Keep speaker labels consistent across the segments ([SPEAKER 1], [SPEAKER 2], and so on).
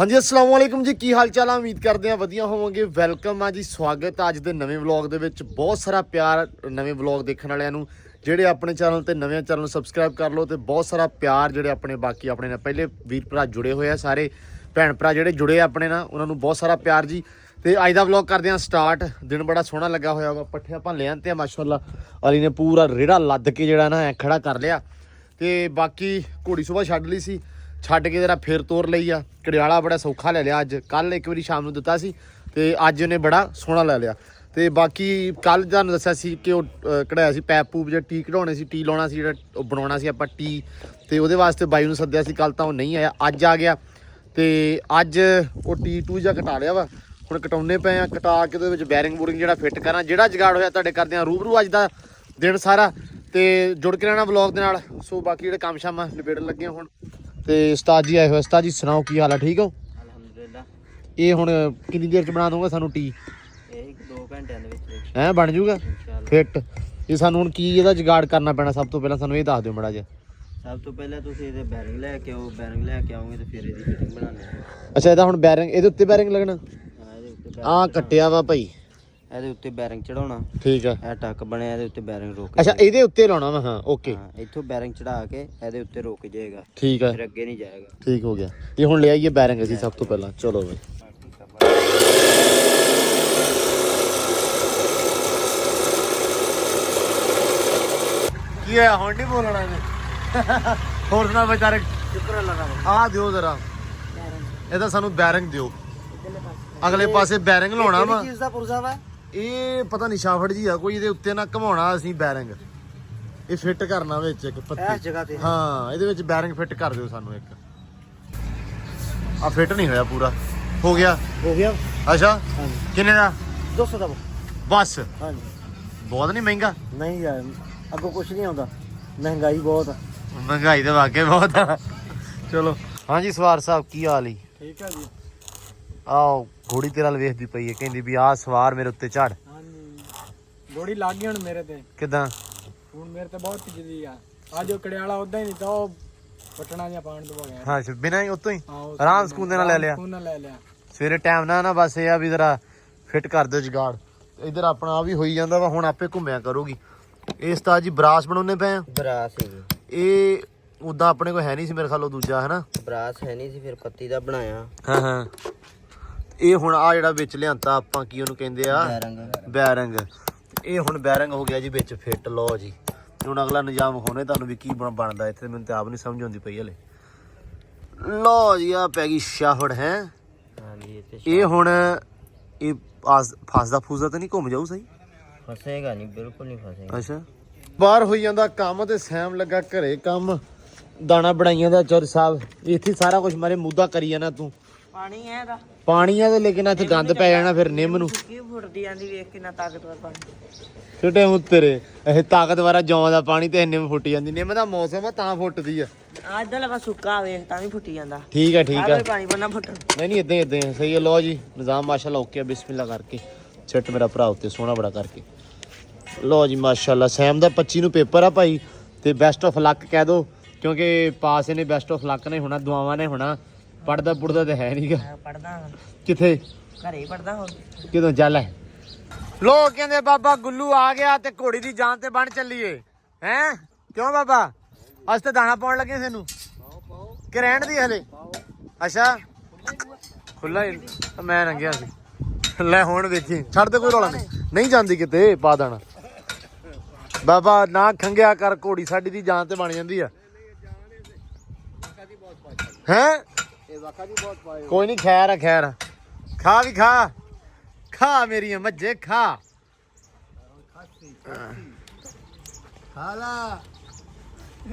[SPEAKER 1] ਹਾਂਜੀ, ਅਸਲਾਮ ਵਾਲੇਕਮ ਜੀ। ਕੀ ਹਾਲ ਚਾਲ ਆ? ਉਮੀਦ ਕਰਦੇ ਆ ਵਧੀਆ ਹੋਵੋਗੇ। ਵੈਲਕਮ ਆ ਜੀ। ਸਵਾਗਤ ਆ ਅੱਜ ਦੇ ਨਵੇਂ ਵਲੌਗ ਦੇ ਵਿੱਚ। ਬਹੁਤ ਸਾਰਾ ਪਿਆਰ ਨਵੇਂ ਵਲੌਗ ਦੇਖਣ ਵਾਲਿਆਂ ਨੂੰ। ਜਿਹੜੇ ਆਪਣੇ ਚੈਨਲ ਤੇ ਨਵੇਂ ਚੈਨਲ ਨੂੰ ਸਬਸਕ੍ਰਾਈਬ ਕਰ ਲਓ ਤੇ ਬਹੁਤ ਸਾਰਾ ਪਿਆਰ ਜਿਹੜੇ ਆਪਣੇ ਬਾਕੀ ਆਪਣੇ ਨਾਲ ਪਹਿਲੇ ਵੀਰ ਭਰਾ ਜੁੜੇ ਹੋਏ ਆ ਸਾਰੇ। ਭੈਣ ਭਰਾ ਜਿਹੜੇ ਜੁੜੇ ਆ ਆਪਣੇ ਨਾਲ, ਉਹਨਾਂ ਨੂੰ ਬਹੁਤ ਸਾਰਾ ਪਿਆਰ ਜੀ। ਤੇ ਅੱਜ ਦਾ ਵਲੌਗ ਕਰਦੇ ਆ ਸਟਾਰਟ। ਦਿਨ ਬੜਾ ਸੋਹਣਾ ਲੱਗਾ ਹੋਇਆ ਵਾ। ਪੱਠੇ ਆਪਾਂ ਲੈ ਆਂਤੇ ਆ, ਮਾਸ਼ਾਅੱਲਾ। ਅਲੀ ਨੇ ਪੂਰਾ ਰੇੜਾ ਲੱਦ ਕੇ ਜਿਹੜਾ ਨਾ ਐ ਖੜਾ ਕਰ ਲਿਆ। ਤੇ ਬਾਕੀ ਘੋੜੀ ਸੁਬਾਹ ਛੱਡ ਲਈ ਸੀ। ਛੱਡ ਕੇ ਜਰਾ ਫੇਰ ਤੋਰ ਲਈ ਆ। ਕੜਿਆਲਾ ਬੜਾ ਸੌਖਾ ਲੈ ਲਿਆ ਅੱਜ। ਕੱਲ ਇੱਕ ਵਾਰੀ ਸ਼ਾਮ ਨੂੰ ਦਿੱਤਾ ਸੀ ਤੇ ਅੱਜ ਉਹਨੇ ਬੜਾ ਸੋਹਣਾ ਲੈ ਲਿਆ। ਤੇ ਬਾਕੀ ਕੱਲ ਤੁਹਾਨੂੰ ਦੱਸਿਆ ਸੀ ਕਿ ਉਹ ਕਢਾਇਆ ਸੀ ਪੈਪ ਪੂਪ ਜਿਹੜਾ ਟੀ ਕਢਾਉਣੇ ਸੀ, ਟੀ ਲਾਉਣਾ ਸੀ, ਜਿਹੜਾ ਉਹ ਬਣਾਉਣਾ ਸੀ ਆਪਾਂ ਟੀ। ਤੇ ਉਹਦੇ ਵਾਸਤੇ ਬਾਈ ਨੂੰ ਸੱਦਿਆ ਸੀ ਕੱਲ ਤਾਂ ਉਹ ਨਹੀਂ ਆਇਆ, ਅੱਜ ਆ ਗਿਆ। ਤੇ ਅੱਜ ਉਹ ਟੀ ਟੂ ਜਾਂ ਕਟਾ ਲਿਆ ਵਾ। ਹੁਣ ਕਟਾਉਣੇ ਪਏ ਆ, ਕਟਾ ਕੇ ਉਹਦੇ ਵਿੱਚ ਬੈਰਿੰਗ ਬੂਰਿੰਗ ਜਿਹੜਾ ਫਿੱਟ ਕਰਾਂ। ਜਿਹੜਾ ਜਗਾੜ ਹੋਇਆ ਤੁਹਾਡੇ ਕਰਦੇ ਆ ਰੂਬਰੂ ਅੱਜ ਦਾ ਦਿਨ ਸਾਰਾ। ਤੇ ਜੁੜ ਕੇ ਰਹਿਣਾ ਵਲੌਗ ਦੇ ਨਾਲ। ਸੋ ਬਾਕੀ ਜਿਹੜੇ ਕੰਮ ਸ਼ਾਮ ਆ ਨਿਬੇੜਨ ਲੱਗੇ ਹੁਣ। ਤੇ ਉਸਤਾਦ ਜੀ ਆਏ ਹੋਏ ਉਸਤਾਦ ਜੀ ਸੁਣਾਓ ਕੀ ਹਾਲ ਆ ਠੀਕ ਹੋ?
[SPEAKER 2] ਅਲਹਮਦੁਲਿਲਾ।
[SPEAKER 1] ਇਹ ਹੁਣ ਕਿੰਨੀ ਦੇਰ ਚ ਬਣਾ ਦੋਗੇ ਸਾਨੂੰ ਟੀ
[SPEAKER 2] ਇਹ ਇੱਕ ਦੋ ਘੰਟਿਆਂ ਦੇ ਵਿੱਚ ਵਿੱਚ।
[SPEAKER 1] ਐ ਬਣ ਜਾਊਗਾ
[SPEAKER 2] ਇਨਸ਼ਾਅੱਲਾ।
[SPEAKER 1] ਫਿੱਟ ਇਹ ਸਾਨੂੰ ਹੁਣ ਕੀ ਇਹਦਾ ਜਗਾੜ ਕਰਨਾ ਪੈਣਾ ਸਭ ਤੋਂ ਪਹਿਲਾਂ ਸਾਨੂੰ ਇਹ ਦੱਸ ਦਿਓ ਮੜਾ ਜਿਹਾ।
[SPEAKER 2] ਸਭ ਤੋਂ ਪਹਿਲਾਂ ਤੁਸੀਂ ਇਹਦੇ ਬੈਰਿੰਗ ਲੈ ਕੇ ਆਓ ਬੈਰਿੰਗ ਲੈ ਕੇ ਆਓਗੇ ਤੇ ਫਿਰ ਇਹਦੀ ਫਿਟਿੰਗ ਬਣਾਉਣੀ ਹੈ।
[SPEAKER 1] ਅੱਛਾ ਇਹਦਾ ਹੁਣ ਬੈਰਿੰਗ ਇਹਦੇ ਉੱਤੇ ਬੈਰਿੰਗ ਲੱਗਣਾ?
[SPEAKER 2] ਹਾਂ, ਇਹਦੇ ਉੱਤੇ bearing
[SPEAKER 1] ਆ ਕੱਟਿਆ ਵਾ ਭਾਈ।
[SPEAKER 2] ਇਹਦੇ ਉੱਤੇ ਬੈਰਿੰਗ ਚੜਾਉਣਾ।
[SPEAKER 1] ਠੀਕ ਆ
[SPEAKER 2] ਇਹ ਟੱਕ ਬਣਿਆ ਇਹਦੇ ਉੱਤੇ ਬੈਰਿੰਗ ਰੋਕ ਕੇ
[SPEAKER 1] ਅੱਛਾ ਇਹਦੇ ਉੱਤੇ ਲਾਉਣਾ ਵਾ ਹਾਂ ਓਕੇ
[SPEAKER 2] ਹਾਂ ਇੱਥੋਂ ਬੈਰਿੰਗ ਚੜਾ ਕੇ ਇਹਦੇ ਉੱਤੇ ਰੁਕ ਜਾਏਗਾ।
[SPEAKER 1] ਠੀਕ ਆ
[SPEAKER 2] ਫਿਰ ਅੱਗੇ ਨਹੀਂ ਜਾਏਗਾ।
[SPEAKER 1] ਠੀਕ ਹੋ ਗਿਆ। ਇਹ ਹੁਣ ਲੈ ਆਈਏ ਬੈਰਿੰਗ ਅਸੀਂ ਸਭ ਤੋਂ ਪਹਿਲਾਂ। ਚਲੋ ਬਈ। ਕੀ ਹੈ ਹੁਣ ਨਹੀਂ ਬੋਲਣਾ ਇਹਨੇ? ਹੋਰ ਸੁਣਾ ਵਿਚਾਰੇ
[SPEAKER 2] ਸ਼ੁਕਰ ਅੱਲਾਹ ਦਾ
[SPEAKER 1] ਆ ਦਿਓ ਜ਼ਰਾ। ਇਹਦਾ ਸਾਨੂੰ ਬੈਰਿੰਗ ਦਿਓ। ਅਗਲੇ ਪਾਸੇ ਬੈਰਿੰਗ ਲਾਉਣਾ ਵਾ।
[SPEAKER 2] ਚੀਜ਼ ਦਾ ਪੁਰਜ਼ਾ ਵਾ?
[SPEAKER 1] ਇਹ ਪਤਾ ਨਹੀਂ ਸ਼ਾਫੜ ਜੀ ਆ ਕੋਈ ਇਹਦੇ ਉੱਤੇ ਨਾ ਘਮਾਉਣਾ ਅਸੀਂ ਬੈਰਿੰਗ। ਇਹ ਫਿੱਟ ਕਰਨਾ ਵਿੱਚ ਇੱਕ
[SPEAKER 2] ਇਸ
[SPEAKER 1] ਪੱਤੀ
[SPEAKER 2] ਜਗ੍ਹਾ ਤੇ।
[SPEAKER 1] ਹਾਂ ਇਹਦੇ ਵਿੱਚ ਬੈਰਿੰਗ ਫਿੱਟ ਕਰ ਦਿਓ ਸਾਨੂੰ ਇੱਕ। ਆ ਫਿੱਟ ਨਹੀਂ ਹੋਇਆ ਪੂਰਾ। ਹੋ ਗਿਆ?
[SPEAKER 2] ਹੋ ਗਿਆ।
[SPEAKER 1] ਅੱਛਾ?
[SPEAKER 2] ਹਾਂਜੀ।
[SPEAKER 1] ਕਿੰਨੇ ਦਾ?
[SPEAKER 2] 200 ਦਾ।
[SPEAKER 1] ਬਸ।
[SPEAKER 2] ਹਾਂਜੀ।
[SPEAKER 1] ਬਹੁਤ ਨਹੀਂ ਮਹਿੰਗਾ?
[SPEAKER 2] ਨਹੀਂ ਯਾਰ ਅੱਗੋਂ ਕੁਝ ਨਹੀਂ ਆਉਂਦਾ। ਮਹਿੰਗਾਈ ਬਹੁਤ ਆ।
[SPEAKER 1] ਮਹਿੰਗਾਈ ਤਾਂ ਵਾਕਿਆ ਬਹੁਤ ਆ। ਚਲੋ। ਹਾਂਜੀ ਸਵਾਰ ਸਾਹਿਬ ਕੀ ਹਾਲ ਈ?
[SPEAKER 2] ਠੀਕ ਆ ਜੀ।
[SPEAKER 1] ਆਓ ਘੋੜੀ ਤੇਰੇ ਨਾਲ ਵੇਖਦੀ ਪਈ ਹੈ ਕਹਿੰਦੀ ਵੀ ਆਹ ਸਵਾਰ ਮੇਰੇ ਉੱਤੇ ਝੜ
[SPEAKER 3] ਹਾਂਜੀ। ਗੋੜੀ ਲੱਗ ਗਈ ਹੁਣ ਮੇਰੇ ਤੇ।
[SPEAKER 1] ਕਿਦਾਂ?
[SPEAKER 3] ਹੁਣ ਮੇਰੇ ਤੇ ਬਹੁਤ ਭਿੱਜਦੀ ਆ। ਅੱਜ ਉਹ ਕੜਿਆਲਾ ਉਦਾਂ ਹੀ ਨਹੀਂ ਤਾਂ ਉਹ ਪਟਣਾ ਜਾਂ ਪਾਣ ਤੋਂ ਗਿਆ
[SPEAKER 1] ਹਾਂ ਬਿਨਾਂ ਹੀ ਉੱਤੋਂ ਹੀ?
[SPEAKER 3] ਹਾਂ ਉਹ
[SPEAKER 1] ਆਰਾਮ ਸਕੂਨ ਦੇ ਨਾਲ ਲੈ ਲਿਆ।
[SPEAKER 3] ਸਕੂਨ ਨਾਲ ਲੈ ਲਿਆ।
[SPEAKER 1] ਸਵੇਰੇ ਟਾਈਮ ਨਾਲ ਨਾ ਬਸ ਇਹ ਆ ਵੀ ਜ਼ਰਾ ਫਿੱਟ ਕਰ ਦਿਓ ਜਗਾੜ। ਇਧਰ ਆਪਣਾ ਆ ਵੀ ਹੋਈ ਜਾਂਦਾ ਵਾ ਹੁਣ ਆਪੇ ਘੁੰਮਿਆ ਕਰੂਗੀ। ਇਸ ਤਾਂ ਜੀ ਬਰਾਸ ਬਣਾਉਣੇ ਪਏ ਆ।
[SPEAKER 2] ਬਰਾਸ ਹੀ
[SPEAKER 1] ਇਹ ਉਦਾਂ ਆਪਣੇ ਕੋਲ ਹੈ ਨਹੀਂ ਸੀ ਮੇਰੇ ਖਿਆਲ ਉਹ ਦੂਜਾ ਹੈ ਨਾ
[SPEAKER 2] ਬਰਾਸ ਹੈ ਨਹੀਂ ਸੀ ਫਿਰ ਪੱਤੀ ਦਾ ਬਣਾਇਆ।
[SPEAKER 1] ਹਾਂ ਹਾਂ। ਇਹ ਹੁਣ ਆ ਜਿਹੜਾ ਵਿੱਚ ਲਿਆਂਤਾ ਆਪਾਂ ਕੀ ਉਹਨੂੰ ਕਹਿੰਦੇ ਆ?
[SPEAKER 2] ਬੈਰਿੰਗ।
[SPEAKER 1] ਇਹ ਹੁਣ ਬੈਰਿੰਗ ਹੋ ਗਿਆ ਜੀ ਵਿੱਚ ਫਿੱਟ ਲਓ ਜੀ। ਹੁਣ ਅਗਲਾ ਨਿਜ਼ਾਮ ਹੋਣੇ ਤੁਹਾਨੂੰ ਵੀ ਕੀ ਬਣ- ਬਣਦਾ ਇੱਥੇ ਮੈਨੂੰ ਤੇ ਆਪ ਨਹੀਂ ਸਮਝ ਆਉਂਦੀ ਪਈ ਹਲੇ। ਲਓ ਜੀ ਆ ਪੈ ਗਈ ਸ਼ਾਹੜ ਹੈ।
[SPEAKER 2] ਇਹ
[SPEAKER 1] ਹੁਣ ਇਹ ਫਸਦਾ ਫੂਸਦਾ ਤਾਂ ਨਹੀਂ ਘੁੰਮ ਜਾਊ ਸਹੀ?
[SPEAKER 2] ਫਸੇਗਾ ਨਹੀਂ ਬਿਲਕੁਲ ਨਹੀਂ ਫਸੇਗਾ।
[SPEAKER 1] ਅੱਛਾ। ਬਾਹਰ ਹੋਈ ਜਾਂਦਾ ਕੰਮ ਤੇ ਸੈਮ ਲੱਗਾ ਘਰੇ ਕੰਮ। ਦਾਣਾ ਬਣਾਈਆਂ ਦਾ ਚੌਰ ਸਾਹਿਬ ਇੱਥੇ ਸਾਰਾ ਕੁਝ ਮਾਰੇ ਮੁੱਦਾ ਕਰੀ ਜਾਣਾ ਤੂੰ।
[SPEAKER 4] ਪਾਣੀ ਹੈ ਇਹਦਾ।
[SPEAKER 1] ਪਾਣੀ ਆ ਤੇ ਲੇਕਿਨ ਇੱਥੇ ਗੰਦ ਪੈ ਜਾਣਾ ਫਿਰ ਨਿੰਮ ਨੂੰ।
[SPEAKER 4] ਕੀ ਫੁੱਟਦੀ ਜਾਂਦੀ ਵੇਖ ਕਿੰਨਾ ਤਾਕਤਵਰ ਪਾਣੀ।
[SPEAKER 1] ਛੋਟੇ ਮੁੱਤਰੇ ਇਹ ਤਾਕਤਵਰਾ ਜੌਂ ਦਾ ਪਾਣੀ ਤੇ ਨਿੰਮ ਫੁੱਟ ਜਾਂਦੀ। ਨਿੰਮ ਦਾ ਮੌਸਮ ਆ ਤਾਂ ਫੁੱਟਦੀ ਆ।
[SPEAKER 4] ਅੱਜ ਦਾ ਲਗਾ ਸੁੱਕਾ ਵੇਖ ਤਾਂ ਵੀ ਫੁੱਟੀ ਜਾਂਦਾ।
[SPEAKER 1] ਠੀਕ ਆ ਠੀਕ ਆ।
[SPEAKER 4] ਪਾਣੀ ਬੰਨਾ ਫੁੱਟ।
[SPEAKER 1] ਨਹੀਂ ਨਹੀਂ ਇਦਾਂ ਇਦਾਂ ਸਹੀ ਹੈ ਲਓ ਜੀ ਨਿਜ਼ਾਮ ਮਾਸ਼ਾਅੱਲਾ ਓਕੇ ਆ ਬਿਸਮਿਲ੍ਲਾ ਕਰਕੇ। ਛੱਟ ਮੇਰਾ ਭਰਾ ਉੱਤੇ ਸੋਹਣਾ ਬੜਾ ਕਰਕੇ। ਲਓ ਜੀ ਮਾਸ਼ਾਅੱਲਾ ਸੈਮ ਦਾ 25 ਨੂੰ ਪੇਪਰ ਆ ਭਾਈ ਤੇ ਬੈਸਟ ਆਫ ਲੱਕ ਕਹਿ ਦੋ ਕਿਉਂਕਿ ਪਾਸ ਇਹਨੇ ਬੈਸਟ ਆਫ ਲੱਕ ਨੇ ਹੋਣਾ ਦੁਆਵਾਂ ਨੇ ਹੋਣਾ। ਪੜਦਾ ਪੁੜਦਾ ਤੇ ਹੈ ਨਹੀਂਗਾ
[SPEAKER 4] ਪੜਦਾ
[SPEAKER 1] ਕਿੱਥੇ?
[SPEAKER 4] ਘਰੇ ਪੜਦਾ ਹੁਣ
[SPEAKER 1] ਕਿਦੋਂ ਚੱਲ ਹੈ ਲੋਕ ਕਹਿੰਦੇ ਬਾਬਾ ਗੁੱਲੂ ਆ ਗਿਆ ਤੇ ਘੋੜੀ ਦੀ ਜਾਨ ਤੇ ਬਣ ਚੱਲੀਏ। ਹੈ? ਕਿਉਂ ਬਾਬਾ? ਅੱਜ ਤੇ ਦਾਣਾ ਪਾਉਣ ਲੱਗੇ ਤੈਨੂੰ ਕਿ ਰਹਿਣ ਦੀ ਹਲੇ? ਅੱਛਾ। ਖੁੱਲਾ ਹੀ ਮੈਂ ਰੰਗਿਆ ਸੀ। ਲੈ ਹੁਣ ਵੇਖੀ। ਛੱਡ ਦੇ ਕੋਈ ਰੌਲਾ ਨਹੀਂ। ਨਹੀਂ ਜਾਂਦੀ ਕਿਤੇ ਪਾ ਦੇਣਾ। ਬਾਬਾ ਨਾ ਖੰਗਿਆ ਕਰ ਘੋੜੀ ਸਾਡੀ ਦੀ ਜਾਨ ਤੇ ਬਣ ਜਾਂਦੀ ਆ। ਹੈ? ਕੋਈ ਨਹੀਂ ਖੈਰ ਆ ਖੈਰ ਆ। ਖਾ ਵੀ ਖਾ। ਖਾ ਮੇਰੀਆਂ ਮੱਝੇ ਖਾ।
[SPEAKER 3] ਹਾਲਾ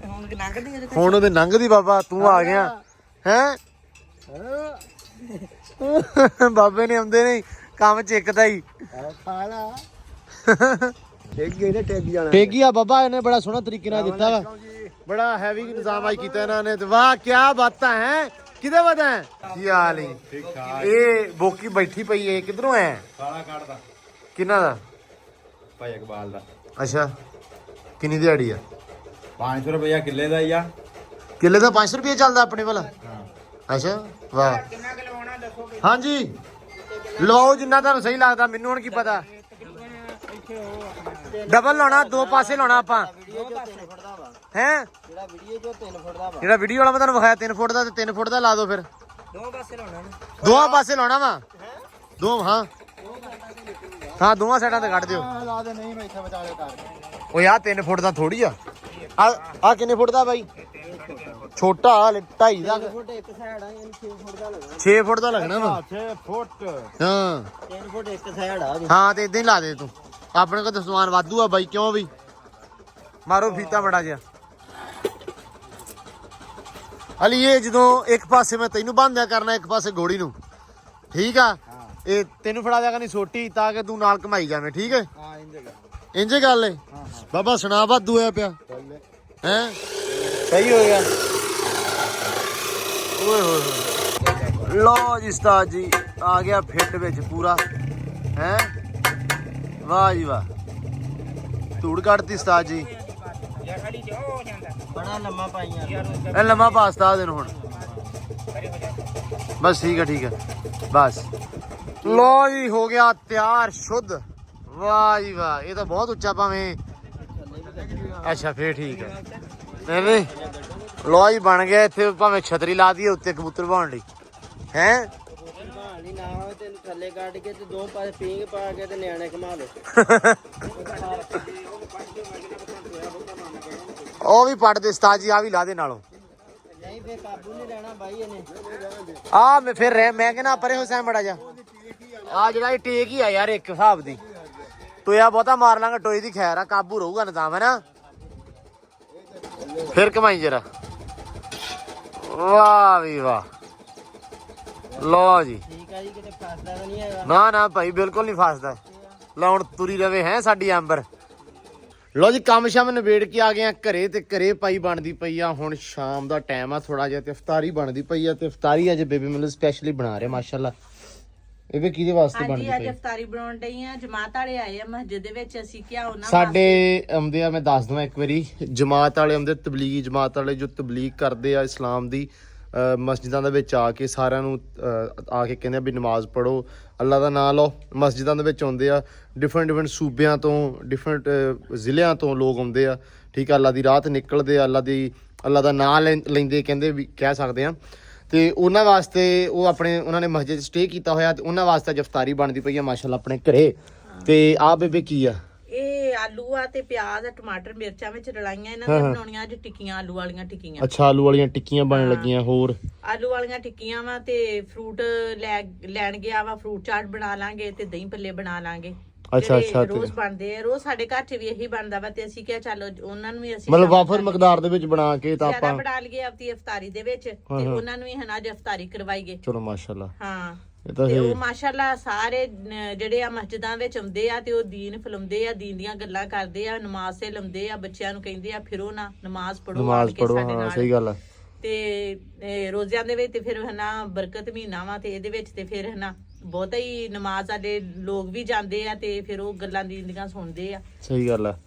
[SPEAKER 4] ਹੁਣ ਲੰਘਦੀ ਇਹਦੇ
[SPEAKER 1] ਹੁਣ ਉਹਦੇ ਲੰਘਦੀ ਬਾਬਾ ਤੂੰ ਆ ਗਿਆ। ਹੈ? ਬਾਬੇ ਨੇ ਆਉਂਦੇ ਨਹੀਂ ਕੰਮ ਚਿੱਕਦਾ ਹੀ।
[SPEAKER 3] ਹਾਲਾ ਟੇਕ ਗਈ ਨੇ ਜਾਣਾ।
[SPEAKER 1] ਟੇਗੀ ਆ ਬਾਬਾ ਇਹਨੇ ਬੜਾ ਸੋਹਣਾ ਤਰੀਕੇ ਨਾਲ ਦਿੱਤਾ ਵਾ। ਬੜਾ ਹੈਵੀ ਨਿਜ਼ਾਮ ਆਈ ਕੀਤਾ ਇਹਨਾਂ ਨੇ ਤੇ ਵਾਹ ਕੀ ਬਾਤਾਂ ਹੈ? ਕਿਹਦੇ ਵਦਾ ਹੈ ਕੀ ਹਾਲ ਠਾਕ ਇਹ ਬੋਕੀ ਬੈਠੀ ਪਈ ਹੈ ਕਿਧਰੋਂ ਹੈ
[SPEAKER 5] ਕਾਲਾ ਕੱਢਦਾ।
[SPEAKER 1] ਕਿਹਨਾਂ ਦਾ?
[SPEAKER 5] ਭਾਈ ਇਕਬਾਲ ਦਾ।
[SPEAKER 1] ਅੱਛਾ। ਕਿੰਨੀ ਦਿਹਾੜੀ ਆ?
[SPEAKER 5] 500 ਰੁਪਇਆ ਕਿੱਲੇ ਦਾ ਹੀ ਆ।
[SPEAKER 1] ਕਿੱਲੇ ਦਾ 500 ਰੁਪਏ ਚੱਲਦਾ ਆਪਣੇ ਵਾਲਾ? ਅੱਛਾ ਵਾਹ।
[SPEAKER 4] ਕਿੰਨਾ
[SPEAKER 1] ਹਾਂਜੀ। ਲਵਾਓ ਜਿੰਨਾ ਤੁਹਾਨੂੰ ਸਹੀ ਲੱਗਦਾ ਮੈਨੂੰ ਹੁਣ ਕੀ ਪਤਾ? ਡਬਲ ਲਾਉਣਾ ਦੋ ਪਾਸੇ ਲਾਉਣਾ ਆਪਾਂ।
[SPEAKER 2] ਵੀਡੀਓ ਜੋ 3 ਫੁੱਟ ਦਾ ਵਾ
[SPEAKER 1] ਹੈ?
[SPEAKER 2] ਜਿਹੜਾ ਵੀਡੀਓ ਜੋ 3 ਫੁੱਟ ਦਾ ਵਾ।
[SPEAKER 1] ਜਿਹੜਾ ਵੀਡੀਓ ਵਾਲਾ ਮੈਂ ਤੁਹਾਨੂੰ ਵਿਖਾਇਆ 3 ਫੁੱਟ ਦਾ ਤੇ 3 ਫੁੱਟ ਦਾ ਲਾ ਦਿਓ ਫਿਰ।
[SPEAKER 4] ਦੋ ਪਾਸੇ ਲਾਉਣਾ ਨਾ।
[SPEAKER 1] ਦੋਵਾਂ ਪਾਸੇ ਲਾਉਣਾ ਵਾ? ਦੋ ਹਾਂ। ਹਾਂ ਦੋਵਾਂ ਸਾਈਡਾਂ ਤੇ ਕੱਢ ਦਿਓ।
[SPEAKER 5] ਲਾ ਦੇ ਨਹੀਂ ਮੈਂ ਇੱਥੇ ਵਿਚਾਲੇ ਕਰ।
[SPEAKER 1] ਉਹ ਯਾਰ 3 ਫੁੱਟ ਦਾ ਥੋੜੀ ਆ। ਆ ਆ ਕਿੰਨੇ ਫੁੱਟ ਦਾ ਬਾਈ? ਛੋਟਾ ਹਾਲੇ 2.5 ਦਾ।
[SPEAKER 2] 3 ਫੁੱਟ ਇੱਕ ਸਾਈਡ ਆ ਇਹਨੂੰ 6 ਫੁੱਟ ਦਾ ਲੱਗਣਾ।
[SPEAKER 1] 6 ਫੁੱਟ ਦਾ ਲੱਗਣਾ ਵਾ।
[SPEAKER 5] 6 ਫੁੱਟ।
[SPEAKER 1] ਹਾਂ।
[SPEAKER 2] 3 ਫੁੱਟ ਇੱਕ ਸਾਈਡ ਆ।
[SPEAKER 1] ਹਾਂ ਤੇ ਇਦਾਂ ਹੀ ਲਾ ਦੇ ਤੂੰ। ਆਪਣੇ ਕੋਲ ਤਾਂ ਸਮਾਨ ਵਾਧੂ ਆ ਬਾਈ ਕਿਉਂ ਵੀ? ਮਾਰੋ ਫੀਤਾ ਬੜਾ ਜਿਹਾ। ਇਹ ਜਦੋਂ ਇੱਕ ਪਾਸੇ ਮੈਂ ਤੈਨੂੰ ਬੰਦਿਆ ਕਰਨਾ ਇੱਕ ਪਾਸੇ ਗੋੜੀ ਨੂੰ। ਠੀਕ ਆ? ਇਹ ਤੈਨੂੰ ਫੜਾ ਦਿਆ ਕਰਨੀ ਸੋਟੀ ਤਾਂ ਕਿ ਤੂੰ ਨਾਲ ਘਮਾਈ ਜਾਵੇਂ ਠੀਕ ਹੈ?
[SPEAKER 5] ਹਾਂ ਇੰਦੇ ਕਰ
[SPEAKER 1] ਇੰਜੇ ਗੱਲ ਏ? ਬਾਬਾ ਸੁਣਾ ਵਾਧੂ ਹੋਇਆ ਪਿਆ। ਹੈ? ਸਹੀ ਹੋ ਗਿਆ। ਓਏ ਹੋਏ ਲੋ ਜੀ ਉਸਤਾਦ ਜੀ ਆ ਗਿਆ ਫਿੱਟ ਵਿੱਚ ਪੂਰਾ। ਹੈ? ਵਾਹ ਜੀ ਵਾਹ। ਧੂੜ ਕੱਢਤੀ ਉਸਤਾਦ ਜੀ।
[SPEAKER 2] ਬੜਾ ਲੰਮਾ ਪਾਈ ਯਾਰ
[SPEAKER 1] ਇਹ ਲੰਮਾ ਪਾ ਉਸਤਾਦ ਇਹਨੂੰ ਹੁਣ। ਬਸ ਠੀਕ ਹੈ ਠੀਕ ਹੈ ਬਸ। ਲੋ ਜੀ ਹੋ ਗਿਆ ਤਿਆਰ ਸ਼ੁੱਧ। ਵਾਹ ਜੀ ਵਾਹ ਇਹ ਤਾਂ ਬਹੁਤ ਉੱਚਾ ਭਾਵੇਂ। ਅੱਛਾ ਫੇਰ ਠੀਕ ਹੈ ਨਹੀਂ ਨਹੀਂ ਲੋ ਜੀ ਬਣ ਗਿਆ ਇੱਥੇ ਭਾਵੇਂ ਛਤਰੀ ਲਾ ਦਈਏ ਉੱਤੇ ਕਬੂਤਰ ਪਾਉਣ ਲਈ। ਹੈ?
[SPEAKER 2] ਕਹਾਣੀ ਨਾ ਹੋਵੇ ਤੇ ਥੱਲੇ ਕੱਢ ਕੇ ਤੇ ਦੋ ਪਾਸੇ ਪੀਂਗ ਪਾ ਕੇ ਤੇ ਨਿਆਣੇ ਘਮਾ ਲਓ।
[SPEAKER 1] ਉਹ ਵੀ ਪੜਦੇ ਉਸਤਾਦ ਜੀ ਆ ਵੀ ਲਾ ਦੇ ਨਾਲੋਂ।
[SPEAKER 2] ਨਹੀਂ ਫੇ ਕਾਬੂ ਨਹੀਂ ਰਹਿਣਾ ਬਾਈ ਇਹਨੇ।
[SPEAKER 1] ਆ ਮੈਂ ਫਿਰ ਰਹਿ ਮੈਂ ਕਹਿੰਦਾ ਪਰੇ ਹੋ ਸੈਂ ਮੜਾ ਜਾ ਆ ਜਿਹੜਾ ਇਹ ਟੇਕ ਹੀ ਆ ਯਾਰ ਇੱਕ ਹਿਸਾਬ ਦੀ। ਟੋਇਆ ਬਹੁਤਾ ਮਾਰ ਲਾਂਗਾ ਟੋਏ ਦੀ ਖੈਰ ਆ ਕਾਬੂ ਰਹੂਗਾ ਨਿਜ਼ਾਮ ਹੈ ਨਾ ਫਿਰ ਕਮਾਈ ਜਰਾ। ਵਾਹ ਵੀ ਵਾਹ। ਲੋ ਜੀ।
[SPEAKER 2] ਠੀਕ ਆ ਜੀ ਕਿਤੇ ਫਸਦਾ ਤਾਂ ਨਹੀਂ ਹੈਗਾ।
[SPEAKER 1] ਨਾ ਨਾ ਭਾਈ ਬਿਲਕੁਲ ਨਹੀਂ ਫਸਦਾ। ਲਾਉਣ ਤੁਰੀ ਰਵੇ ਹੈ ਸਾਡੀ ਅੰਬਰ ਲੋ ਜੀ ਕੰਮ ਸ਼ਾਮ ਨਿਬੇੜ ਕੇ ਆ ਗਏ ਆ ਘਰੇ ਤੇ ਘਰੇ ਪਾਈ ਬਣਦੀ ਪਈ ਆ। ਹੁਣ ਸ਼ਾਮ ਦਾ ਟਾਈਮ ਆ ਥੋੜਾ ਜਿਹਾ ਤੇ ਇਫਤਾਰੀ ਬਣਦੀ ਪਈ ਆ ਤੇ ਇਫਤਾਰੀ ਅੱਜ ਬੇਬੀ ਮੈਨੂੰ ਸਪੈਸ਼ਲੀ ਬਣਾ ਰਹੇ ਮਾਸ਼ਾਅੱਲਾ। ਇਹ ਵੀ ਕਿਹਦੇ ਵਾਸਤੇ ਬਣਦੀ
[SPEAKER 6] ਹਾਂਜੀ ਅੱਜ
[SPEAKER 1] ਪਈ?
[SPEAKER 6] ਇਫਤਾਰੀ ਬਣਾਉਣ ਡਈ ਆ ਜਮਾਤ ਵਾਲੇ ਆਏ ਆ ਮਸਜਿਦ ਦੇ ਵਿੱਚ ਅਸੀਂ ਕਿਹਾ ਉਹਨਾਂ
[SPEAKER 1] ਸਾਡੇ ਆਉਂਦੇ ਆ ਮੈਂ ਦੱਸ ਦਵਾਂ ਇੱਕ ਵਾਰੀ ਜਮਾਤ ਵਾਲੇ ਆਉਂਦੇ ਤਬਲੀਗੀ ਜਮਾਤ ਵਾਲੇ ਜੋ ਤਬਲੀਗ ਕਰਦੇ ਆ ਇਸਲਾਮ ਦੀ ਮਸਜਿਦਾਂ ਦੇ ਵਿੱਚ ਆ ਕੇ ਸਾਰਿਆਂ ਨੂੰ ਆ ਕੇ ਕਹਿੰਦੇ ਆ ਵੀ ਨਮਾਜ਼ ਪੜੋ ਅੱਲਾ ਦਾ ਨਾਮ ਲਓ। ਮਸਜਿਦਾਂ ਦੇ ਵਿੱਚ ਆਉਂਦੇ ਆ ਡਿਫਰੈਂਟ ਡਿਫਰੈਂਟ ਸੂਬਿਆਂ ਤੋਂ ਡਿਫਰੈਂਟ ਜ਼ਿਲ੍ਹਿਆਂ ਤੋਂ ਲੋਕ ਆਉਂਦੇ ਆ। ਠੀਕ ਆ ਅੱਲਾ ਦੀ ਰਾਹ ਤੇ ਨਿਕਲਦੇ ਆ ਅੱਲਾ ਦੀ ਅੱਲਾ ਦਾ ਨਾਮ ਲੈਂਦੇ ਕਹਿੰਦੇ ਵੀ, ਕਹਿ ਸਕਦੇ ਆ। ਤੇ ਉਹਨਾਂ ਵਾਸਤੇ ਉਹ ਆਪਣੇ, ਉਹਨਾਂ ਨੇ ਮਸਜਿਦ ਸਟੇ ਕੀਤਾ ਹੋਇਆ ਤੇ ਉਹਨਾਂ ਵਾਸਤੇ ਅੱਜ ਇਫਤਾਰੀ ਬਣਦੀ ਪਈ ਆ, ਮਾਸ਼ਾਅੱਲਾ ਆਪਣੇ ਘਰੇ। ਤੇ ਆ ਬੇਬੇ ਕੀ ਆ?
[SPEAKER 6] ਆਲੂ ਆ ਤੇ ਪਿਆਜ਼ ਟਮਾਟਰ ਮਿਰਚਾਂ ਵਿੱਚ ਰਲਾਈਆਂ ਇਹਨਾਂ ਦੀਆਂ ਬਣਾਉਣੀਆਂ ਅੱਜ ਟਿੱਕੀਆਂ ਆਲੂ ਵਾਲੀਆਂ ਟਿੱਕੀਆਂ।
[SPEAKER 1] ਅੱਛਾ ਆਲੂ ਵਾਲੀਆਂ ਟਿੱਕੀਆਂ ਬਣਨ ਲੱਗੀਆਂ ਹੋਰ?
[SPEAKER 6] ਆਲੂ ਵਾਲੀਆਂ ਟਿੱਕੀਆਂ ਵਾ ਤੇ ਫਰੂਟ ਲੈ ਲੈਣ ਗਿਆ ਵਾ ਫਰੂਟ ਚਾਟ ਬਣਾ ਲਾਂਗੇ ਤੇ ਦਹੀਂ ਭੱਲੇ ਬਣਾ ਲਾਂਗੇ।
[SPEAKER 1] ਅੱਛਾ, ਅੱਛਾ, ਤੇ-
[SPEAKER 6] ਰੋਜ਼ ਬਣਦੇ ਆ ਰੋਜ਼ ਸਾਡੇ ਘਰ 'ਚ ਵੀ ਇਹੀ ਬਣਦਾ ਵਾ ਤੇ ਅਸੀਂ ਕਿਹਾ ਚਲੋ ਉਹਨਾਂ ਨੂੰ ਵੀ ਅਸੀਂ
[SPEAKER 1] ਮਤਲਬ ਵਾਫਰ ਮਕਦਾਰ ਦੇ ਵਿੱਚ ਬਣਾ ਕੇ ਤਾਂ ਆਪਾਂ
[SPEAKER 6] ਬਣਾ ਲਈਏ ਆਪਦੀ ਇਫਤਾਰੀ ਦੇ ਵਿੱਚ ਤੇ ਉਹਨਾਂ ਨੂੰ ਵੀ ਹਨਾ ਅੱਜ ਇਫਤਾਰੀ ਕਰਵਾਈਏ
[SPEAKER 1] ਚਲੋ ਮਾਸ਼ਾਅੱਲਾ।
[SPEAKER 6] ਹਾਂ।
[SPEAKER 1] ਇਹ ਤਾਂ
[SPEAKER 6] ਤੇ
[SPEAKER 1] ਹੈ।
[SPEAKER 6] ਉਹ ਮਾਸ਼ਾਅੱਲਾ ਸਾਰੇ ਨ- ਜਿਹੜੇ ਆ ਮਸਜਿਦਾਂ ਵਿੱਚ ਆਉਂਦੇ ਆ ਤੇ ਉਹ ਦੀਨ ਫਲਮਦੇ ਆ ਦੀਨ ਦੀਆਂ ਗੱਲਾਂ ਕਰਦੇ ਆ ਨਮਾਜ਼ ਤੇ ਲਾਉਂਦੇ ਆ ਬੱਚਿਆਂ ਨੂੰ ਕਹਿੰਦੇ ਆ ਫਿਰੋ ਨਾ ਨਮਾਜ਼ ਪੜੋ
[SPEAKER 1] ਨਮਾਜ਼ ਪੜੋ ਹਾਂ ਸਹੀ ਗੱਲ ਆ।
[SPEAKER 6] ਤੇ ਇਹ ਰੋਜ਼ਿਆਂ ਦੇ ਵਿੱਚ ਤੇ ਫਿਰ ਹਨਾ ਬਰਕਤ ਮਹੀਨਾ ਵਾ ਤੇ ਇਹਦੇ ਵਿੱਚ ਤੇ ਫਿਰ ਹਨਾ ਬਹੁਤਾ ਹੀ ਨਮਾਜ਼ ਵਾਲੇ ਲੋਕ ਵੀ ਜਾਂਦੇ ਆ ਤੇ ਫਿਰ ਉਹ ਗੱਲਾਂ ਦੀਨ ਦੀਆਂ ਸੁਣਦੇ ਆ।
[SPEAKER 1] ਸਹੀ ਗੱਲ ਆ।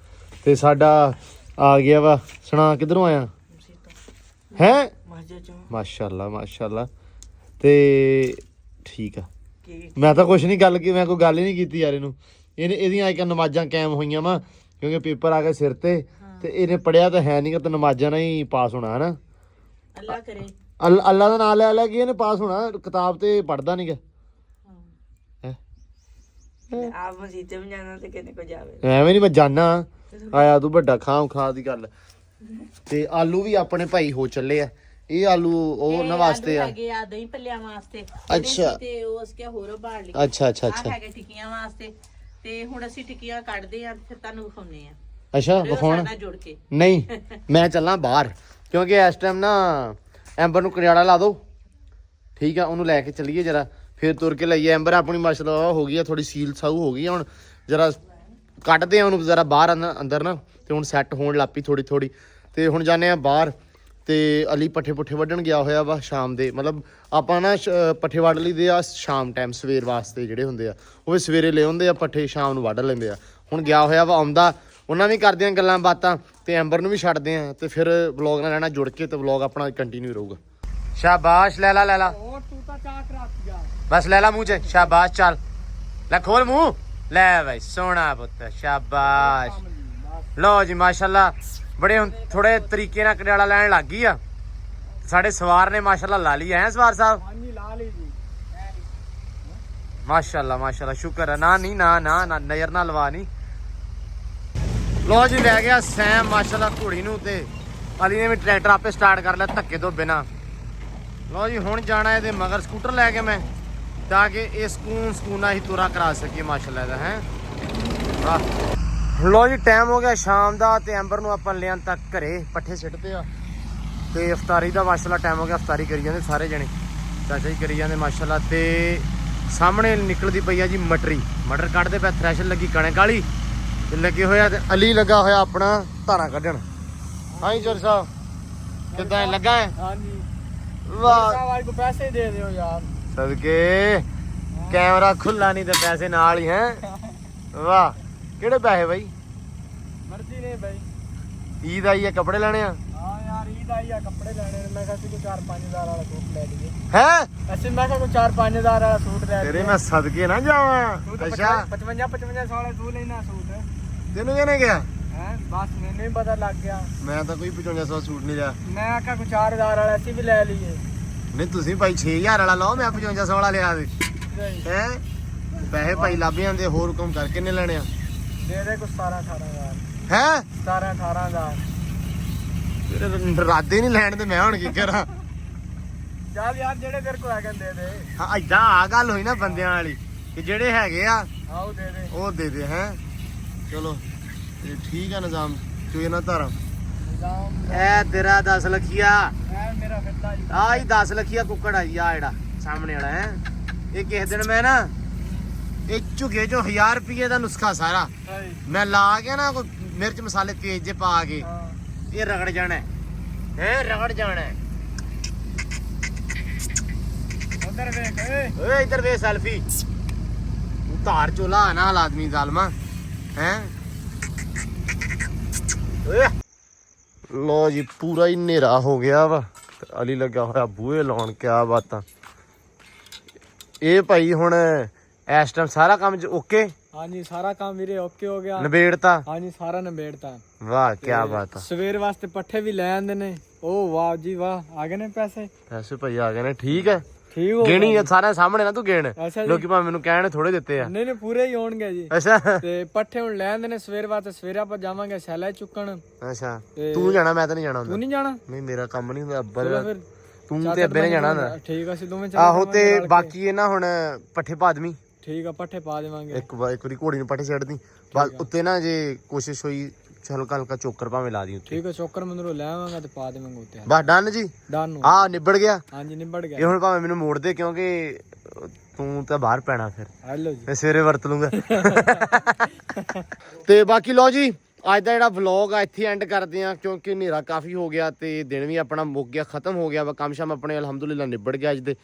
[SPEAKER 1] ਤੇ ਸਾਡਾ ਆ ਗਿਆ ਵਾ ਸੁਣਾ ਕਿਧਰੋਂ ਆਇਆ? ਹੈ? ਮਾਸ਼ਾਅੱਲਾ ਮਾਸ਼ਾਅੱਲਾ। ਤੇ ਠੀਕ ਆ। ਮੈਂ ਤਾਂ ਕੁਛ ਨਹੀਂ ਗੱਲ ਕੀ ਮੈਂ ਕੋਈ ਗੱਲ ਹੀ ਨਹੀਂ ਕੀਤੀ ਯਾਰ ਇਹਨੂੰ। ਇਹਨੇ ਇਹਦੀਆਂ ਕੱਲ੍ਹ ਨਮਾਜ਼ਾਂ ਕਾਇਮ ਹੋਈਆਂ ਵਾ ਕਿਉਂਕਿ ਪੇਪਰ ਆ ਗਏ ਸਿਰ ਤੇ ਤੇ ਇਹਨੇ ਪੜਿਆ ਤਾਂ ਹੈ ਨਹੀਂ ਕਿ ਨਮਾਜ਼ਾਂ ਨਾਲ ਹੀ ਪਾਸ ਹੋਣਾ ਹੈ ਨਾ
[SPEAKER 6] ਅੱਲਾ ਕਰੇ।
[SPEAKER 1] ਅੱਲਾ ਦਾ ਨਾਮ ਲੈ ਲੈ ਕੇ ਇਹਨੇ ਪਾਸ ਹੋਣਾ ਕਿਤਾਬ ਤੇ ਪੜਦਾ ਨਹੀਂਗਾ
[SPEAKER 4] ਆਪ ਵੀ ਜਾਣਾ ਤੇ ਕਿਤੇ ਕੋ ਜਾਵੇ।
[SPEAKER 1] ਐਵੇਂ ਨਹੀਂ ਮੈਂ ਜਾਣਾ ਆਇਆ ਤੂੰ ਵੱਡਾ ਖਾਮ ਖਾ ਦੀ ਗੱਲ। ਤੇ ਆਲੂ ਵੀ ਆਪਣੇ ਭਾਈ ਹੋ ਚੱਲੇ ਆ। ਇਹ ਆਲੂ ਉਹ ਉਹਨਾਂ ਵਾਸਤੇ ਆ।
[SPEAKER 6] ਹੈਗੇ ਆ ਦਹੀਂ ਭੱਲਿਆਂ ਵਾਸਤੇ।
[SPEAKER 1] ਅੱਛਾ।
[SPEAKER 6] ਤੇ ਉਹ ਉਸਕੇ ਹੋਰ ਬਾੜ ਲਈ
[SPEAKER 1] ਅੱਛਾ ਅੱਛਾ ਅੱਛਾ।
[SPEAKER 6] ਹੈਗੇ ਟਿੱਕੀਆਂ ਵਾਸਤੇ। ਤੇ ਹੁਣ ਅਸੀਂ ਟਿੱਕੀਆਂ ਕੱਢਦੇ ਆ ਫਿਰ ਤੁਹਾਨੂੰ ਵਿਖਾਉਨੇ ਆ।
[SPEAKER 1] ਅੱਛਾ
[SPEAKER 6] ਰਿਓ
[SPEAKER 1] ਵਿਖਾਉਣ?
[SPEAKER 6] ਸਾਡਾ ਜੁੜ ਕੇ।
[SPEAKER 1] ਨਹੀਂ ਮੈਂ ਚੱਲਾਂ ਬਾਹਰ। ਕਿਉਂਕਿ ਇਸ ਟਾਈਮ ਨਾ ਐਂਬਰ ਨੂੰ ਕਰਿਆੜਾ ਲਾ ਦੋ ਠੀਕ ਆ, ਉਹਨੂੰ ਲੈ ਕੇ ਚੱਲੀਏ ਜਰਾ। ਫਿਰ ਤੁਰ ਕੇ ਲਈਏ। ਐਂਬਰ, ਆਪਣੀ ਮਾਸ਼ਾਅੱਲਾ ਹੋ ਗਈ ਆ ਥੋੜੀ ਸੀਲ ਸਾਊ ਹੋ ਗਈ ਆ ਹੁਣ। ਜਰਾ ਕੱਢਦੇ ਆ ਉਹਨੂੰ ਜਰਾ ਬਾਹਰ ਅੰਦਰ- ਨਾ, ਤੇ ਹੁਣ ਸੈੱਟ ਹੋਣ ਲੱਪੀ ਥੋੜੀ ਥੋੜੀ ਤੇ ਹੁਣ ਜਾਂਦੇ ਆ ਬਾਹਰ, ਤੇ ਅਲੀ ਪੱਠੇ ਪੁੱਠੇ ਵੱਢਣ ਗਿਆ ਹੋਇਆ ਵਾ ਸ਼ਾਮ ਦੇ। ਮਤਲਬ ਆਪਾਂ ਨਾ ਸ਼- ਪੱਠੇ ਵੱਢ ਲਈਦੇ ਆ ਸ਼ਾਮ ਟਾਈਮ ਸਵੇਰ ਵਾਸਤੇ ਜਿਹੜੇ ਹੁੰਦੇ ਆ। ਉਹ ਵੀ ਸਵੇਰੇ ਲੈ ਆਉਂਦੇ ਆ ਪੱਠੇ, ਸ਼ਾਮ ਨੂੰ ਵੱਢ ਲੈਂਦੇ ਆ। ਹੁਣ ਗਿਆ ਹੋਇਆ ਵਾ ਆਉਂਦਾ, ਉਹਨਾਂ ਵੀ ਕਰਦੇ ਆ ਗੱਲਾਂ ਬਾਤਾਂ, ਤੇ ਐਂਬਰ ਨੂੰ ਵੀ ਛੱਡਦੇ ਆ। ਤੇ ਫਿਰ ਵਲੌਗ ਨਾਲ ਰਹਿਣਾ ਜੁੜ ਕੇ ਤੇ ਵਲੌਗ ਆਪਣਾ ਕੰਟੀਨਿਊ ਰਹੂਗਾ। ਸ਼ਾਬਾਸ਼ ਲੈ ਲਾ।
[SPEAKER 3] ਤੂੰ
[SPEAKER 1] ਬਸ ਲੈ ਲਾ ਮੂੰਹ 'ਚ ਸ਼ਾਬਾਸ਼ ਚੱਲ। ਲੈ ਖੋਲ ਮੂੰਹ। ਲੈ ਬਈ ਸੋਹਣਾ ਪੁੱਤ ਸ਼ਾਬਾਸ਼। ਲਓ ਜੀ ਮਾਸ਼ਾਅੱਲਾ ਬੜੇ ਹੁਣ ਥੋੜੇ ਤਰੀਕੇ ਨਾਲ ਕੜਿਆਲਾ ਲੈਣ ਲੱਗ ਗਈ ਆ। ਸਾਡੇ ਸਵਾਰ ਨੇ ਮਾਸ਼ਾਅੱਲਾ ਲਾ ਲਈ ਐ ਸਵਾਰ ਸਾਹਿਬ?
[SPEAKER 3] ਹਾਂਜੀ ਲਾ ਲਈ ਜੀ।
[SPEAKER 1] ਮਾਸ਼ਾਅੱਲਾ ਮਾਸ਼ਾਅੱਲਾ ਸ਼ੁਕਰ ਹੈ ਨਾ ਨਹੀਂ ਨਾ ਨਾ ਨਾ ਨਜ਼ਰ ਨਾ ਲਵਾ ਨਹੀਂ ਲੋ ਜੀ ਲੈ ਗਿਆ ਸੈਮ ਮਾਸ਼ਾਅੱਲਾ ਘੋੜੀ ਨੂੰ ਤੇ। ਅਲੀ ਨੇ ਵੀ ਟਰੈਕਟਰ ਆਪੇ ਸਟਾਰਟ ਕਰ ਲਿਆ ਧੱਕੇ ਤੋਂ ਬਿਨਾ। ਲਓ ਜੀ, ਹੁਣ ਜਾਣਾ ਇਹਦੇ ਮਗਰ ਸਕੂਟਰ ਲੈ ਕੇ ਮੈਂ, ਤਾਂ ਕਿ ਇਹ ਸਕੂਨ ਸਕੂਨਾ ਹੀ ਤੁਰਾ ਕਰਾ ਸਕੀਏ, ਮਾਸ਼ਾਅੱਲਾ ਇਹਦਾ, ਹੈ? ਵਾਹ। ਲੋ ਜੀ ਟਾਈਮ ਹੋ ਗਿਆ ਸ਼ਾਮ ਦਾ ਤੇ ਐਂਬਰ ਨੂੰ ਆਪਾਂ ਲਿਆਂ ਤੱਕ ਘਰੇ, ਪੱਠੇ ਸਿੱਟਦੇ ਆ। ਤੇ ਇਫਤਾਰੀ ਦਾ ਮਾਸ਼ਾਅੱਲਾ ਟਾਈਮ ਹੋ ਗਿਆ, ਇਫਤਾਰੀ ਕਰੀ ਜਾਂਦੇ ਸਾਰੇ ਜਣੇ। ਚਾਚਾ ਜੀ ਕਰੀ ਜਾਂਦੇ, ਮਾਸ਼ਾਅੱਲਾ ਤੇ ਸਾਹਮਣੇ ਨਿਕਲਦੀ ਪਈ ਆ ਜੀ ਮਟਰੀ। ਮਟਰ ਕੱਢਦੇ ਪਏ ਥ੍ਰੈਸ਼ਰ ਲੱਗੀ ਕਣਕ ਵਾਲੀ। ਤੇ ਲੱਗੇ ਹੋਇਆ ਤੇ ਅਲੀ ਲੱਗਾ ਹੋਇਆ ਆਪਣਾ ਧਾਰਾਂ ਕੱਢਣ। ਹਾਂਜੀ ਚੋਰ ਸਾਹਿਬ, ਕਿੱਦਾਂ ਲੱਗਾ? ਹੈ
[SPEAKER 3] ਹਾਂਜੀ।
[SPEAKER 1] ਵਾਹ।
[SPEAKER 3] ਕੋ ਪੈਸੇ ਦੇ ਦਿਓ ਯਾਰ।
[SPEAKER 1] ਸਦਕੇ ਕੈਮਰਾ ਖੁੱਲਾ ਨਹੀਂ ਤੇ ਪੈਸੇ ਨਾਲ ਹੀ ਹੈ। ਵਾਹ ਕਿਹੜੇ ਪੈਸੇ ਬਾਈ?
[SPEAKER 3] ਮਰਜ਼ੀ ਨੇ ਬਾਈ।
[SPEAKER 1] ਈਦ ਆਈ ਆ ਕੱਪੜੇ ਲੈਣੇ ਆ?
[SPEAKER 3] ਹਾਂ ਯਾਰ ਈਦ ਆਈ ਆ ਕੱਪੜੇ ਲੈਣੇ ਨੇ। ਮੈਂ ਕਿਹਾ ਸੀ ਕੋਈ 4-5000 ਵਾਲਾ ਸੂਟ ਲੈ ਲਈਏ।
[SPEAKER 1] ਹੈ?
[SPEAKER 3] ਅਸੀਂ ਮੈਂ ਕਿਹਾ ਕੋਈ 4-5000 ਵਾਲਾ ਸੂਟ ਲੈ
[SPEAKER 1] ਤੇਰੇ
[SPEAKER 3] ਲਈਏ।
[SPEAKER 1] ਮੈਂ ਸਦਕੇ ਨਾ ਜਾਵਾਂ। ਅੱਛਾ।
[SPEAKER 3] 55 55 ਵਾਲਾ ਤੂੰ ਲੈਣਾ ਸੂਟ।
[SPEAKER 1] ਤੈਨੂੰ ਕਿਹਨੇ ਗਿਆ
[SPEAKER 3] ਹੈ ਬਸ ਮੈਨੂੰ ਹੀ ਪਤਾ ਲੱਗ ਗਿਆ।
[SPEAKER 1] ਮੈਂ ਤਾਂ ਕੋਈ 5500 ਸੂਟ ਨਹੀਂ ਲਿਆ।
[SPEAKER 3] ਮੈਂ ਆਖਿਆ ਕੋਈ 4000 ਵਾਲਾ ਅਸੀਂ ਵੀ ਲੈ ਲਈਏ।
[SPEAKER 1] ਨਹੀਂ ਤੁਸੀਂ ਭਾਈ 6000 ਵਾਲਾ ਲਓ ਮੈਂ 5500 ਵਾਲਾ ਲਿਆ ਦੇ। ਹੈ? ਪੈਸੇ ਭਾਈ ਲੱਭ ਜਾਂਦੇ ਹੋਰ ਕੰਮ ਕਰ ਕਿੰਨੇ ਲੈਣੇ ਆ।
[SPEAKER 3] ਦੇ ਦੇ ਕੋਈ 17 18000
[SPEAKER 1] ਹੈ?
[SPEAKER 3] 17 18000
[SPEAKER 1] ਤੇਰੇ ਰਾਦੇ ਨਹੀਂ ਲੈਣ ਤੇ ਮੈਂ ਹੁਣ ਕੀ ਕਰਾਂ?
[SPEAKER 3] ਚੱਲ ਯਾਰ ਜਿਹੜੇ ਤੇਰੇ ਕੋਲ ਹੈਗੇ ਦੇ ਦੇ।
[SPEAKER 1] ਹਾਂ ਐਦਾਂ ਆ ਗੱਲ ਹੋਈ ਨਾ ਬੰਦਿਆਂ ਵਾਲੀ ਕਿ ਜਿਹੜੇ ਹੈਗੇ ਆ
[SPEAKER 3] ਆਓ ਦੇ ਦੇ।
[SPEAKER 1] ਉਹ ਦੇ ਦੇ ਹੈ? ਚਲੋ। ਤੇ ਠੀਕ ਆ ਨਿਜ਼ਾਮ ਚੋਏ ਨਾ ਧਾਰਾਂ
[SPEAKER 3] ਨਿਜ਼ਾਮ
[SPEAKER 1] ਐ ਤੇਰਾ 10 ਲਖੀਆ।
[SPEAKER 3] ਐ ਮੇਰਾ ਫਿੱਤਾ ਜੀ।
[SPEAKER 1] ਆ ਹੀ 10 ਲਖੀਆ ਕੁੱਕੜ ਆ ਜੀ ਆ ਜਿਹੜਾ ਸਾਹਮਣੇ ਵਾਲਾ ਹੈ। ਇਹ ਕਿਸੇ ਦਿਨ ਮੈਂ ਨਾ ਇਹ ਝੁਗੇ ਚੋਂ 1000 ਰੁਪਏ ਦਾ ਨੁਸਖਾ ਸਾਰਾ। ਮੈਂ ਲਾ ਕੇ ਨਾ ਕੋਈ ਮਿਰਚ ਮਸਾਲੇ ਤੇਜ਼ ਜੇ ਪਾ ਕੇ ਇਹ ਰਗੜ ਜਾਣਾ ਹੈ। ਹੈਂ, ਰਗੜ ਜਾਣਾ ਹੈ।
[SPEAKER 3] ਉਧਰ ਵੇਖ।
[SPEAKER 1] ਓਏ ਇੱਧਰ ਵੇ ਸੈਲਫੀ। ਉਤਾਰ ਚੋਲਾ ਨਾ ਆਦਮੀ ਜ਼ਾਲਮਾ ਹੈ। ਲੋ ਜੀ ਪੂਰਾ ਹੀ ਹਨੇਰਾ ਹੋ ਗਿਆ ਵਾ। ਅਲੀ ਲੱਗਾ ਹੋਇਆ ਬੂਹੇ ਲਾਉਣ ਕਿਆ ਬਾਤਾਂ ਇਹ ਭਾਈ ਹੁਣ ਇਸ ਟਾਈਮ ਸਾਰਾ ਕੰਮ ਓਕੇ?
[SPEAKER 3] ਹਾਂਜੀ ਸਾਰਾ ਕੰਮ ਵੀਰੇ ਓਕੇ ਹੋ ਗਿਆ।
[SPEAKER 1] ਨਿਬੇੜਤਾ?
[SPEAKER 3] ਹਾਂਜੀ ਸਾਰਾ ਨਿਬੇੜਤਾ।
[SPEAKER 1] ਵਾਹ ਕਿਆ ਬਾਤ ਆ।
[SPEAKER 3] ਸਵੇਰ ਵਾਸਤੇ ਪੱਠੇ ਵੀ ਲੈ ਆਂਦੇ ਨੇ। ਉਹ ਵਾਹ ਜੀ ਵਾਹ ਆ ਗਏ ਨੇ ਪੈਸੇ?
[SPEAKER 1] ਪੈਸੇ ਭਾਈ ਆ ਗਏ ਨੇ ਠੀਕ ਹੈ
[SPEAKER 3] ਠੀਕ ਹੋ
[SPEAKER 1] ਗਿਣੀ ਸਾਰਿਆਂ ਸਾਹਮਣੇ ਨਾ ਤੂੰ ਗਿਣ।
[SPEAKER 3] ਅੱਛਾ ਜੀ।
[SPEAKER 1] ਲੋਕੀ ਭਾਵੇਂ ਮੈਨੂੰ ਕਹਿਣ ਥੋੜੇ ਦਿੱਤੇ ਆ।
[SPEAKER 3] ਨਹੀਂ ਨਹੀਂ ਪੂਰੇ ਹੀ ਹੋਣਗੇ ਜੀ।
[SPEAKER 1] ਅੱਛਾ।
[SPEAKER 3] ਤੇ ਪੱਠੇ ਹੁਣ ਲੈ ਆਂਦੇ ਨੇ ਸਵੇਰ ਵਾਸਤੇ ਸਵੇਰੇ ਆਪਾਂ ਜਾਵਾਂਗੇ ਸੈਲਾ ਚੁੱਕਣ।
[SPEAKER 1] ਅੱਛਾ।
[SPEAKER 3] ਤੇ-
[SPEAKER 1] ਜਾਣਾ ਮੈਂ ਤਾਂ ਨਹੀਂ ਜਾਣਾ
[SPEAKER 3] ਤੂੰ ਨਹੀਂ ਜਾਣਾ?
[SPEAKER 1] ਨਹੀਂ ਮੇਰਾ ਕੰਮ ਨਹੀਂ ਹੁੰਦਾ
[SPEAKER 3] ਚਲੋ
[SPEAKER 1] ਅੱਬਲ
[SPEAKER 3] ਫਿਰ।
[SPEAKER 1] ਤੂੰ ਤੇ ਅੱਬੇ ਨੇ ਜਾਣਾ ਹੁੰਦਾ।
[SPEAKER 3] ਠੀਕ ਆ ਅਸੀਂ ਦੋਵੇਂ ਚੱਲ
[SPEAKER 1] ਆਹੋ ਤੇ। ਬਾਕੀ ਇਹ ਨਾ ਹੁਣ ਪੱਠੇ ਪਾਦਮੀ
[SPEAKER 3] ਠੀਕ ਆ ਪੱਠੇ ਪਾ ਦੇਵਾਂਗੇ।
[SPEAKER 1] ਇੱਕ ਵਾਰ ਇੱਕ ਵਾਰੀ ਘੋੜੀ ਨੂੰ ਪੱਠੇ ਛੱਡਦੀ ਬਸ ਉੱਤੇ ਨਾ ਜੇ ਕੋਸ਼ਿਸ਼ ਹੋਈ ਹਲਕਾ ਹਲਕਾ ਚੋਕਰ ਭਾਵੇਂ ਲਾ ਦੀ ਉੱਤੇ
[SPEAKER 3] ਠੀਕ ਆ ਚੋਕਰ ਮੰਦਰੋਂ ਲੈ ਆਵਾਂਗਾ ਤੇ ਪਾ ਦੇਵਾਂਗੇ ਉੱਤੇ
[SPEAKER 1] ਬਸ ਡਨ ਜੀ?
[SPEAKER 3] ਡਨ
[SPEAKER 1] ਆ ਨਿਬੜ ਗਿਆ।
[SPEAKER 3] ਹਾਂਜੀ ਨਿਬੜ
[SPEAKER 1] ਇਹ
[SPEAKER 3] ਗਿਆ
[SPEAKER 1] ਹੁਣ ਭਾਵੇਂ ਮੈਨੂੰ ਮੋੜ ਦੇ ਕਿਉਂਕਿ ਤੂੰ ਤਾਂ ਬਾਹਰ ਪੈਣਾ ਫਿਰ।
[SPEAKER 3] ਹੈਲੋ ਜੀ।
[SPEAKER 1] ਮੈਂ ਸਵੇਰੇ ਵਰਤ ਲੂੰਗਾ। ਤੇ ਬਾਕੀ ਲਓ ਜੀ ਅੱਜ ਦਾ ਜਿਹੜਾ ਵਲੌਗ ਆ ਇੱਥੇ ਐਂਡ ਕਰਦੇ ਆ ਕਿਉਂਕਿ ਹਨੇਰਾ ਕਾਫੀ ਹੋ ਗਿਆ ਤੇ ਦਿਨ ਵੀ ਆਪਣਾ ਮੁੱਕ ਗਿਆ ਖਤਮ ਹੋ ਗਿਆ ਵਾ ਕੰਮ ਸ਼ਾਮ ਆਪਣੇ ਅਲਹਮਦੁਲਿਲਾ ਨਿਬੜ ਗਿਆ ਅੱਜ ਦੇ।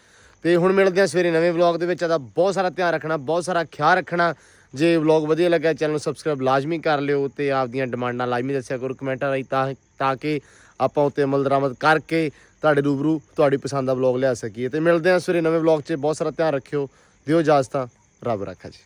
[SPEAKER 1] ਤੇ ਹੁਣ ਮਿਲਦੇ ਆ ਸਵੇਰੇ ਨਵੇਂ ਵਲੌਗ ਦੇ ਵਿੱਚ। ਆਦਾ ਬਹੁਤ ਸਾਰਾ ਧਿਆਨ ਰੱਖਣਾ ਬਹੁਤ ਸਾਰਾ ਖਿਆਲ ਰੱਖਣਾ। ਜੇ ਵਲੌਗ ਵਧੀਆ ਲੱਗਾ ਚੈਨਲ ਨੂੰ ਸਬਸਕ੍ਰਾਈਬ ਲਾਜ਼ਮੀ ਕਰ ਲਿਓ ਤੇ ਆਪਦੀਆਂ ਡਿਮਾਂਡਾਂ ਲਾਜ਼ਮੀ ਦੱਸਿਆ ਕਰੋ ਕਮੈਂਟਾਂ ਰਾਹੀਂ ਤਾਂ ਤਾਂ ਕਿ ਆਪਾਂ ਉੱਤੇ ਅਮਲ ਦਰਾਮਦ ਕਰਕੇ ਤੁਹਾਡੇ ਰੂਬਰੂ, ਤੁਹਾਡੀ ਪਸੰਦ ਦਾ ਵਲੌਗ ਲਿਆ ਸਕੀਏ। ਤੇ ਮਿਲਦੇ ਆ ਸਵੇਰੇ ਨਵੇਂ ਵਲੌਗ 'ਚ। ਬਹੁਤ ਸਾਰਾ ਧਿਆਨ ਰੱਖਿਓ। ਦਿਓ ਇਜਾਜ਼ਤਾਂ, ਰੱਬ ਰੱਖਾ ਜੀ।